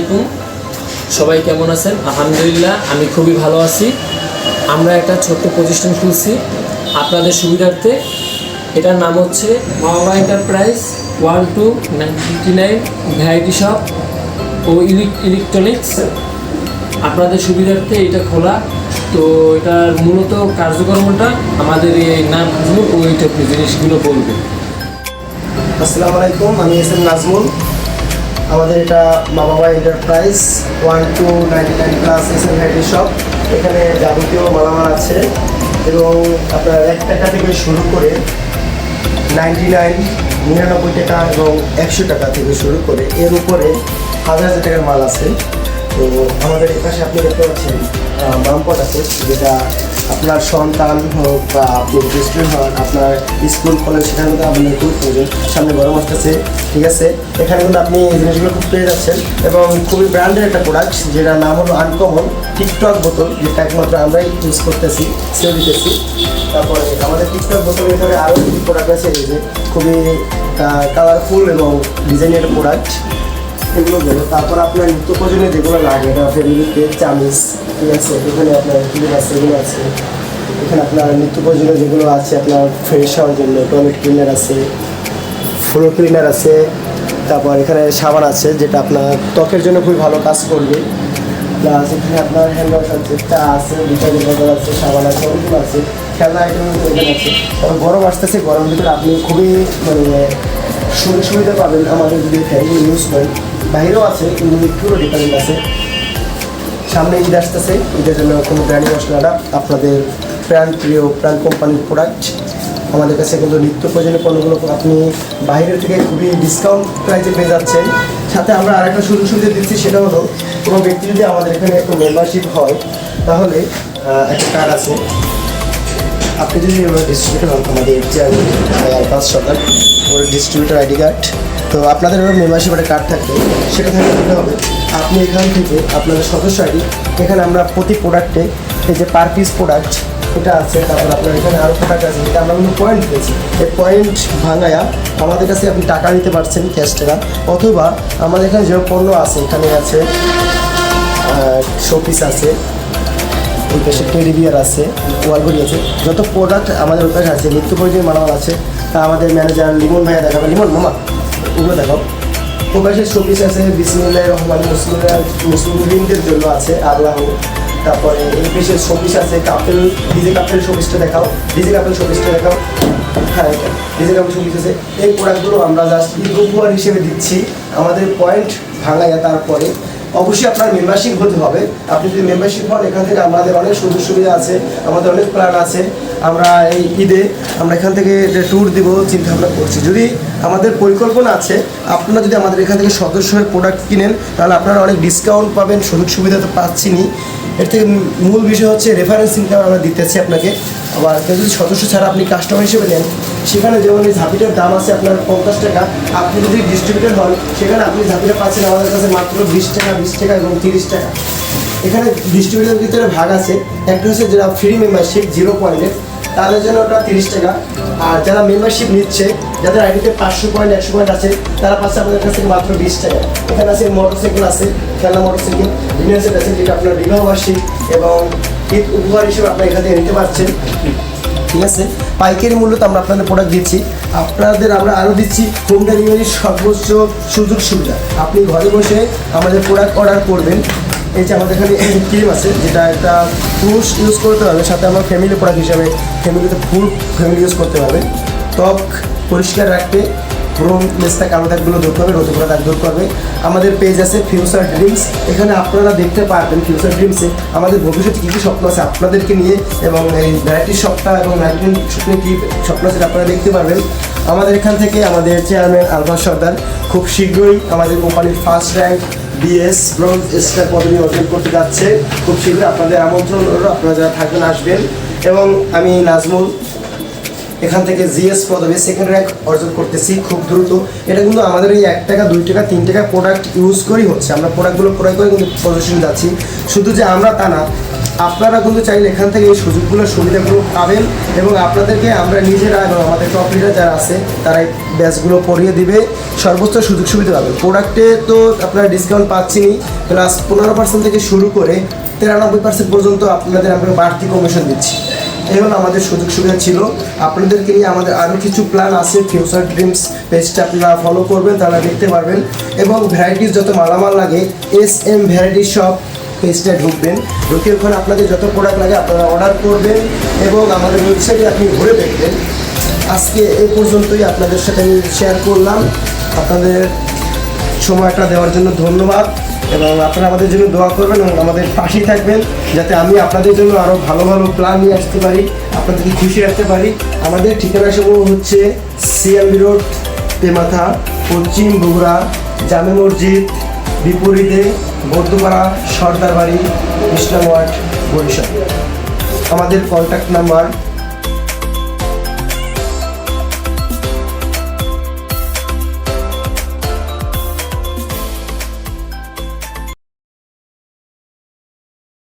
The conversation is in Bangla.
আলাইকুম। সবাই কেমন আছেন? আলহামদুলিল্লাহ, আমি খুবই ভালো আছি। আমরা একটা ছোট্ট প্রতিষ্ঠান খুলছি। আপনাদের সুবিধার্থে, এটার নাম হচ্ছে Mawa enterprise one two ninety nine variety shop ও ইলেকট্রনিক্স। আপনাদের সুবিধার্থে এটা খোলা। তো এটার মূলত কার্যক্রমটা আমাদের এই নাজমুল ও এইটা জিনিসগুলো বলবে। আসসালামু আলাইকুম, আমি এস এম নাজমুল। আমাদের এটা Ma Baba enterprise one two ninety nine plus S M variety shop এখানে যাবতীয় মালামাল আছে এবং আপনার এক টাকা থেকে শুরু করে নাইনটি নাইন নিরানব্বই টাকা এবং একশো টাকা থেকে শুরু করে এর উপরে হাজার হাজার টাকার মাল আছে। তো আমাদের এপাশে আপনি দেখতে পাচ্ছেন বামপট আছে, যেটা আপনার সন্তান হোক বা আপনি রেস্টুরেন্ট হন আপনার স্কুল, কলেজ, সেখানে কিন্তু আপনার খুব প্রয়োজন। সামনে মাস্ট আছে, ঠিক আছে? এখানে কিন্তু আপনি এই জিনিসগুলো খুব পেয়ে যাচ্ছেন এবং খুবই ব্র্যান্ডের একটা প্রোডাক্ট যেটার নাম হলো আনকমন টিকটক বোতল, যেটা একমাত্র আমরাই ইউজ করতেছি সেও দিতেছি। তারপরে আমাদের টিকটক বোতলের এখানে আরও কিছু প্রোডাক্ট আছে যে খুবই কালারফুল এবং ডিজাইনের প্রোডাক্ট এগুলো গেলো তারপর আপনার নিত্য প্রয়োজনীয় যেগুলো লাগে, এটা ফ্যামিলিতে চামিচ, ঠিক আছে? এখানে আপনার ক্লিন আছে এগুলো আছে। এখানে আপনার নিত্য প্রয়োজনীয় যেগুলো আছে, আপনার ফ্রেশ হওয়ার জন্য টয়লেট ক্লিনার আছে ফ্লোর ক্লিনার আছে, তারপর এখানে সাবান আছে, যেটা আপনার ত্বকের জন্য খুবই ভালো কাজ করবে। প্লাস এখানে আপনার হ্যান্ড ওয়াশ আছে, চা আছে ভিটামিন বোতল আছে, সাবান আছে, অনেকগুলো আছে, খেলনা আইটেম এখানে আছে। তবে গরম আসতেছে গরম ভিতরে আপনি খুবই মানে সুযোগ সুবিধা পাবেন আমাদের যদি ফ্যানগুলো ইউজ করেন। বাইরেও আছে, কিন্তু একটুও ডিফারেন্ট আছে। সামনে ঈদ আসতেছে, ঈদের জন্য কোনো ব্র্যান্ড মশলাটা আপনাদের প্রাণ প্রিয় প্রাণ কোম্পানির প্রোডাক্ট আমাদের কাছে কিন্তু নিত্য প্রয়োজনীয় পণ্যগুলো আপনি বাইরের থেকে খুবই ডিসকাউন্ট প্রাইসে পেয়ে যাচ্ছেন। সাথে আমরা আরেকটা সুযোগ সুবিধা দিচ্ছি, সেটা হলো কোনো ব্যক্তি যদি আমাদের এখানে একটু মেম্বারশিপ হয়, তাহলে একটা কার্ড আছে। আপনি যদি ডিস্ট্রিবিউটার আমাদের চেয়ারম্যান আলফাজ সরকার ওর ডিস্ট্রিবিউটার আইডি কার্ড তো আপনাদের এবার মেম্বারশিপ একটা কার্ড থাকবে, সেটা থাকলে কী হবে। আপনি এখান থেকে আপনাদের সদস্য আইডি, এখানে আমরা প্রতি প্রোডাক্টে এই যে পার পিস প্রোডাক্ট এটা আছে, তারপর আপনার এখানে আরও প্রোডাক্ট আছে যেটা আমরা কিন্তু পয়েন্ট পেয়েছি এই পয়েন্ট ভাঙায়া আমাদের কাছে আপনি টাকা নিতে পারছেন ক্যাশ টাকা, অথবা আমাদের এখানে যে পণ্য আছে, এখানে আছে শোপিস আছে, এই পাশে টেডি বিয়ার আছে, ওয়ালগুলি আছে। যত প্রোডাক্ট আমাদের ওখানে আছে, নিত্য প্রয়োজনীয় মালামাল আছে, তা আমাদের ম্যানেজার লিমন ভাইয়া দেখাবে। লিমন, মামা? ওগুলো দেখাও প্রকাশের শোপিস আছে বিসমিল্লাহ রহমান মুসলিমরা মুসলিমদের জন্য আছে, আল্লাহ। তারপরে এই পেশে শোপিস আছে কাপেল ডিজে কাপেল শোপিসটা দেখাও। ডিজে কাপেল শোপিসটা দেখাও। হ্যাঁ ডিজে কাপেল শোপিস আছে। এই প্রোডাক্টগুলো আমরা জাস্ট উপহার হিসেবে দিচ্ছি। আমাদের পয়েন্ট ভাঙাইয়া তারপরে অবশ্যই আপনার মেম্বারশিপ হতে হবে। আপনি যদি মেম্বারশিপ হন, এখান থেকে আমাদের অনেক সুযোগ সুবিধা আছে, আমাদের অনেক প্ল্যান আছে। আমরা এই ঈদে আমরা এখান থেকে ট্যুর দিব চিন্তা ভাবনা করছি। যদি আমাদের পরিকল্পনা আছে, আপনারা যদি আমাদের এখান থেকে সদস্য হয়ে প্রোডাক্ট কিনেন, তাহলে আপনারা অনেক ডিসকাউন্ট পাবেন সুযোগ সুবিধা তো পাচ্ছিনি। এর থেকে মূল বিষয় হচ্ছে রেফারেন্স আমরা দিতেছি আপনাকে। আবার যদি সদস্য ছাড়া আপনি কাস্টমার হিসেবে নেন সেখানে যেমন এই ঝাঁপিটার দাম আছে আপনার পঞ্চাশ টাকা, আপনি যদি ডিস্ট্রিবিউটর হন, সেখানে আপনি ঝাঁপিটা পাচ্ছেন আমাদের কাছে মাত্র বিশ টাকা বিশ টাকা এবং তিরিশ টাকা। এখানে ডিস্ট্রিবিউটারের ভিতরে ভাগ আছে, একটা হচ্ছে যারা ফ্রি মেম্বারশিপ জিরো পয়েন্টের তাদের জন্য ওটা তিরিশ টাকা। আর যারা মেম্বারশিপ নিচ্ছে, যাদের আইডিতে পাঁচশো পয়েন্ট একশো পয়েন্ট আছে, তারা পাচ্ছে আমাদের কাছ মাত্র বিশ টাকা। এখানে আছে মোটরসাইকেল আছে, খেলনা মোটরসাইকেল ডিনার সেট আছে, যেটা আপনার বিবাহবার্ষিক এবং ঈদ উপহার হিসেবে আপনার এখান থেকে নিতে পারছেন। ঠিক আছে? পাইকারি মূল্য তো আমরা আপনাদের প্রোডাক্ট দিচ্ছি। আপনাদের আমরা আরও দিচ্ছি হোম ডেলিভারির সর্বোচ্চ সুযোগ সুবিধা। আপনি ঘরে বসে আমাদের প্রোডাক্ট অর্ডার করবেন। এই যে আমাদের এখানে ক্রিম আছে, যেটা একটা পুরুষ ইউজ করতে পারবে সাথে আমার ফ্যামিলি প্রোডাক্ট হিসাবে ফ্যামিলিতে ফুল ফ্যামিলি ইউজ করতে পারবে ত্বক পরিষ্কার রাখতে ব্রোম মেস্তা কালো দাগগুলো দূর করবে রোদে দাগ দূর করবে। আমাদের পেজ আছে ফিউচার ড্রিমস এখানে আপনারা দেখতে পারবেন ফিউচার ড্রিমসে আমাদের ভবিষ্যতে কী কী স্বপ্ন আছে আপনাদেরকে নিয়ে এবং এই ভ্যারাইটির স্বপ্ন এবং নাইনটিন স্বপ্নে কী স্বপ্ন আছে আপনারা দেখতে পারবেন। আমাদের এখান থেকে আমাদের চেয়ারম্যান আলফা সর্দার খুব শীঘ্রই আমাদের কোম্পানির first rank BS bronze star পদবি অর্জন করতে যাচ্ছে। খুব শীঘ্রই আপনাদের আমন্ত্রণ আপনারা যারা থাকবেন, আসবেন। এবং আমি নাজমুল এখান থেকে জিএস পদবি সেকেন্ড র্যাঙ্ক অর্জন করতেছি খুব দ্রুত। এটা কিন্তু আমাদের এই এক টাকা, দুই টাকা, তিন টাকা প্রোডাক্ট ইউজ করেই হচ্ছে। আমরা প্রোডাক্টগুলো ক্রয় করে কিন্তু প্রদর্শন যাচ্ছি। শুধু যে আমরা তা না, আপনারা কিন্তু চাইলে এখান থেকে এই সুযোগগুলো, সুবিধাগুলো পাবেন এবং আপনাদেরকে আমরা নিজেরা এবং আমাদের টপ লিডার যারা আছে, তারা এই ব্যাচগুলো পড়িয়ে দিবে। সর্বোচ্চ সুযোগ সুবিধা পাবেন। প্রোডাক্টে তো আপনারা ডিসকাউন্ট পাচ্ছেনই। প্লাস পনেরো পার্সেন্ট থেকে শুরু করে তিরানব্বই পার্সেন্ট পর্যন্ত আপনাদের আমরা বাড়তি কমিশন দিচ্ছি। এই আমাদের সুযোগ সুবিধা ছিল। আপনাদেরকে নিয়ে আমাদের আরও কিছু প্ল্যান আছে ফিউচার ড্রিমস পেজটা আপনারা ফলো করবেন তারা দেখতে পারবেন। এবং ভ্যারাইটিস যত মালামাল লাগে এস এম ভ্যারাইটি শপ পেজটা ঢুকবেন। ঢুকে ওখানে আপনাদের যত প্রোডাক্ট লাগে আপনারা অর্ডার করবেন এবং আমাদের ওয়েবসাইটে আপনি ঘুরে দেখবেন। আজকে এ পর্যন্তই আপনাদের সাথে আমি শেয়ার করলাম। আপনাদের সময়টা দেওয়ার জন্য ধন্যবাদ এবং আপনারা আমাদের জন্য দোয়া করবেন এবং আমাদের পাশেই থাকবেন যাতে আমি আপনাদের জন্য আরও ভালো ভালো প্ল্যান নিয়ে আসতে পারি, আপনাদেরকে খুশি রাখতে পারি। আমাদের ঠিকানা সমূহ হচ্ছে সিএমবি রোড, তেমাথা, পশ্চিম বগুড়া, জামে মসজিদ, বিপরীতে বর্ধমারা সর্দার বাড়ি ওয়ার্ড বরিশাল। আমাদের কন্ট্যাক্ট নাম্বার